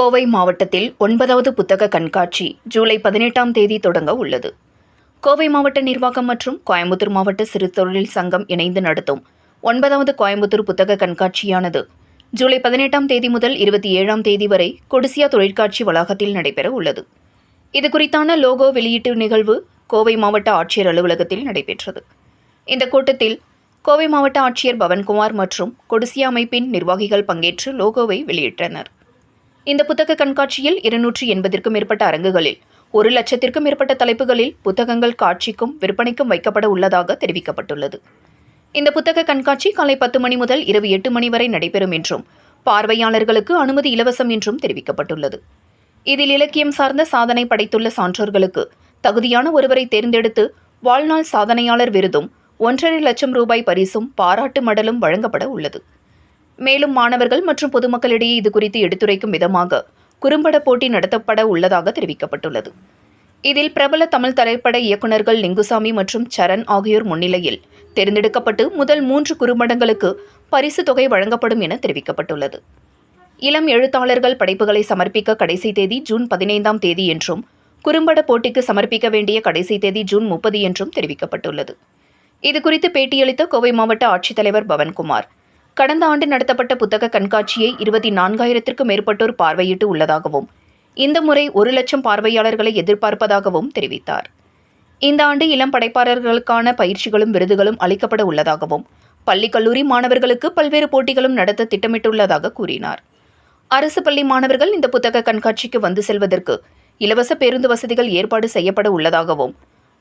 கோவை மாவட்டத்தில் ஒன்பதாவது புத்தக கண்காட்சி ஜூலை பதினெட்டாம் தேதி தொடங்க உள்ளது. கோவை மாவட்ட நிர்வாகம் மற்றும் கோயம்புத்தூர் மாவட்ட சிறு தொழில் சங்கம் இணைந்து நடத்தும் ஒன்பதாவது கோயம்புத்தூர் புத்தக கண்காட்சியானது. ஜூலை பதினெட்டாம் தேதி முதல் இருபத்தி ஏழாம் தேதி வரை கொடிசியா தொழிற்காட்சி வளாகத்தில் நடைபெற உள்ளது. இது குறித்தான லோகோ வெளியீட்டு நிகழ்வு கோவை மாவட்ட ஆட்சியர் அலுவலகத்தில் நடைபெற்றது. இந்த கூட்டத்தில் கோவை மாவட்ட ஆட்சியர் பவன்குமார் மற்றும் கொடிசியா அமைப்பின் நிர்வாகிகள் பங்கேற்று லோகோவை வெளியிட்டனர். இந்த புத்தக கண்காட்சியில் இருநூற்றி எண்பதிற்கும் மேற்பட்ட அரங்குகளில் ஒரு லட்சத்திற்கும் மேற்பட்ட தலைப்புகளில் புத்தகங்கள் காட்சிக்கும் விற்பனைக்கும் வைக்கப்பட உள்ளதாக தெரிவிக்கப்பட்டுள்ளது. இந்த புத்தக கண்காட்சி காலை பத்து மணி முதல் இரவு எட்டு மணி வரை நடைபெறும் என்றும் பார்வையாளர்களுக்கு அனுமதி இலவசம் என்றும் தெரிவிக்கப்பட்டுள்ளது. இதில் இலக்கியம் சார்ந்த சாதனை படைத்துள்ள சான்றோர்களுக்கு தகுதியான ஒருவரை தேர்ந்தெடுத்து வாழ்நாள் சாதனையாளர் விருதும் ஒன்றரை லட்சம் ரூபாய் பரிசும் பாராட்டு மடலும் வழங்கப்பட உள்ளது. மேலும் மாணவர்கள் மற்றும் பொதுமக்களிடையே இது குறித்து எடுத்துரைக்கும் விதமாக குறும்பட போட்டி நடத்தப்பட உள்ளதாக தெரிவிக்கப்பட்டுள்ளது. இதில் பிரபல தமிழ் திரைப்பட இயக்குநர்கள் லிங்குசாமி மற்றும் சரண் ஆகியோர் முன்னிலையில் தேர்ந்தெடுக்கப்பட்டு முதல் மூன்று குறும்படங்களுக்கு பரிசு தொகை வழங்கப்படும் என தெரிவிக்கப்பட்டுள்ளது. இளம் எழுத்தாளர்கள் படைப்புகளை சமர்ப்பிக்க கடைசி தேதி ஜூன் பதினைந்தாம் தேதி என்றும் குறும்பட போட்டிக்கு சமர்ப்பிக்க வேண்டிய கடைசி தேதி ஜூன் முப்பது என்றும் தெரிவிக்கப்பட்டுள்ளது. இதுகுறித்து பேட்டியளித்த கோவை மாவட்ட ஆட்சித்தலைவர் பவன்குமார் கடந்த ஆண்டு நடத்தப்பட்ட புத்தக கண்காட்சியை இருபத்தி நான்காயிரத்திற்கும் மேற்பட்டோர் பார்வையிட்டு உள்ளதாகவும் இந்த முறை ஒரு லட்சம் பார்வையாளர்களை எதிர்பார்ப்பதாகவும் தெரிவித்தார். இந்த ஆண்டு இளம் படைப்பாளர்களுக்கான பயிற்சிகளும் விருதுகளும் அளிக்கப்பட உள்ளதாகவும் பள்ளி கல்லூரி மாணவர்களுக்கு பல்வேறு போட்டிகளும் நடத்த திட்டமிட்டுள்ளதாக கூறினார். அரசு பள்ளி மாணவர்கள் இந்த புத்தக கண்காட்சிக்கு வந்து செல்வதற்கு இலவச பேருந்து வசதிகள் ஏற்பாடு செய்யப்பட உள்ளதாகவும்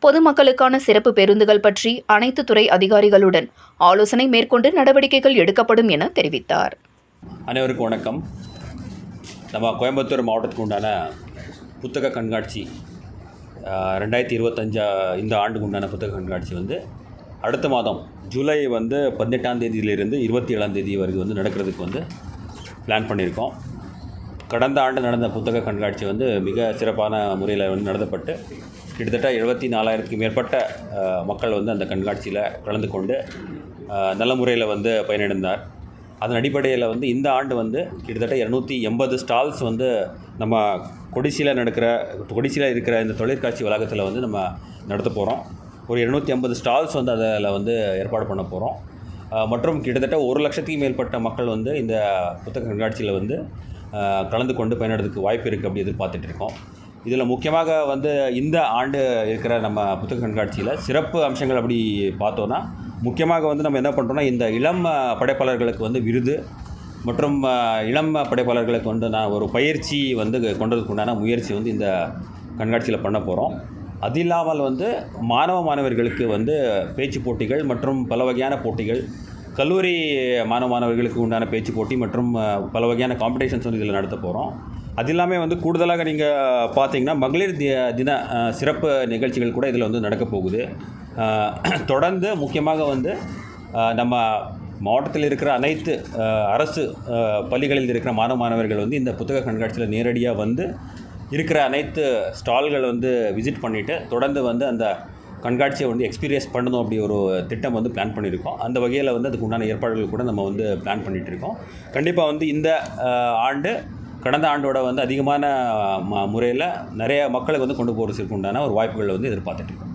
பொதுமக்களுக்கான சிறப்பு பேருந்துகள் பற்றி அனைத்து துறை அதிகாரிகளுடன் ஆலோசனை மேற்கொண்டு நடவடிக்கைகள் எடுக்கப்படும் என தெரிவித்தார். அனைவருக்கும் வணக்கம். நம்ம கோயம்புத்தூர் மாவட்டத்துக்கு உண்டான புத்தக கண்காட்சி ரெண்டாயிரத்தி இருபத்தஞ்சா இந்த ஆண்டுக்கு உண்டான புத்தக கண்காட்சி வந்து அடுத்த மாதம் ஜூலை வந்து பதினெட்டாம் தேதியிலிருந்து இருபத்தி ஏழாம் தேதி வரைக்கும் வந்து நடக்கிறதுக்கு வந்து பிளான் பண்ணியிருக்கோம். கடந்த ஆண்டு நடந்த புத்தக கண்காட்சி வந்து மிக சிறப்பான முறையில் வந்து நடத்தப்பட்டு கிட்டத்தட்ட எழுபத்தி நாலாயிரத்துக்கு மேற்பட்ட மக்கள் வந்து அந்த கண்காட்சியில் கலந்து கொண்டு நல்ல முறையில் வந்து பயனடைந்தார். அதன் அடிப்படையில் வந்து இந்த ஆண்டு வந்து கிட்டத்தட்ட இரநூத்தி எண்பது ஸ்டால்ஸ் வந்து நம்ம கொடிசியில் நடக்கிற கொடிசியில் இருக்கிற இந்த தொழிற்காட்சி வளாகத்தில் வந்து நம்ம நடத்த போகிறோம் ஒரு இரநூத்தி ஐம்பது ஸ்டால்ஸ் வந்து அதில் வந்து ஏற்பாடு பண்ண போகிறோம் மற்றும் கிட்டத்தட்ட ஒரு லட்சத்துக்கும் மேற்பட்ட மக்கள் வந்து இந்த புத்தக கண்காட்சியில் வந்து கலந்து கொண்டு பயனடைறதுக்கு வாய்ப்பு இருக்குது அப்படி எதிர்பார்த்துட்டு இருக்கோம். இதில் முக்கியமாக வந்து இந்த ஆண்டு இருக்கிற நம்ம புத்தக கண்காட்சியில் சிறப்பு அம்சங்கள் அப்படி பார்த்தோன்னா முக்கியமாக வந்து நம்ம என்ன பண்ணுறோன்னா இந்த இளம் படைப்பாளர்களுக்கு வந்து விருது மற்றும் இளம் படைப்பாளர்களுக்கு வந்து நான் ஒரு பயிற்சி வந்து கொண்டதுக்கு உண்டான முயற்சி வந்து இந்த கண்காட்சியில் பண்ண போகிறோம் அது இல்லாமல் வந்து மாணவ மாணவர்களுக்கு வந்து பேச்சு போட்டிகள் மற்றும் பல வகையான போட்டிகள் கல்லூரி மாணவ மாணவர்களுக்கு உண்டான பேச்சு போட்டி மற்றும் பல வகையான காம்படிஷன்ஸ் வந்து இதில் நடத்த போகிறோம் அது இல்லாமல் வந்து கூடுதலாக நீங்கள் பார்த்தீங்கன்னா மகளிர் தி தின சிறப்பு நிகழ்ச்சிகள் கூட இதில் வந்து நடக்க போகுது. தொடர்ந்து முக்கியமாக வந்து நம்ம மாவட்டத்தில் இருக்கிற அனைத்து அரசு பள்ளிகளில் இருக்கிற மாணவ மாணவர்கள் வந்து இந்த புத்தக கண்காட்சியில் நேரடியாக வந்து இருக்கிற அனைத்து ஸ்டால்கள் வந்து விசிட் பண்ணிவிட்டு தொடர்ந்து வந்து அந்த கண்காட்சியை வந்து எக்ஸ்பீரியன்ஸ் பண்ணணும் அப்படி ஒரு திட்டம் வந்து பிளான் பண்ணியிருக்கோம். அந்த வகையில் வந்து அதுக்கு உண்டான ஏற்பாடுகள் கூட நம்ம வந்து பிளான் பண்ணிகிட்டு இருக்கோம். கண்டிப்பாக வந்து இந்த ஆண்டு கடந்த ஆண்டோட வந்து அதிகமான முறையில் நிறைய மக்களுக்கு வந்து கொண்டு போகிறதுக்கு உண்டான ஒரு வாய்ப்புகளை வந்து எதிர்பார்த்துட்டு இருக்கோம்.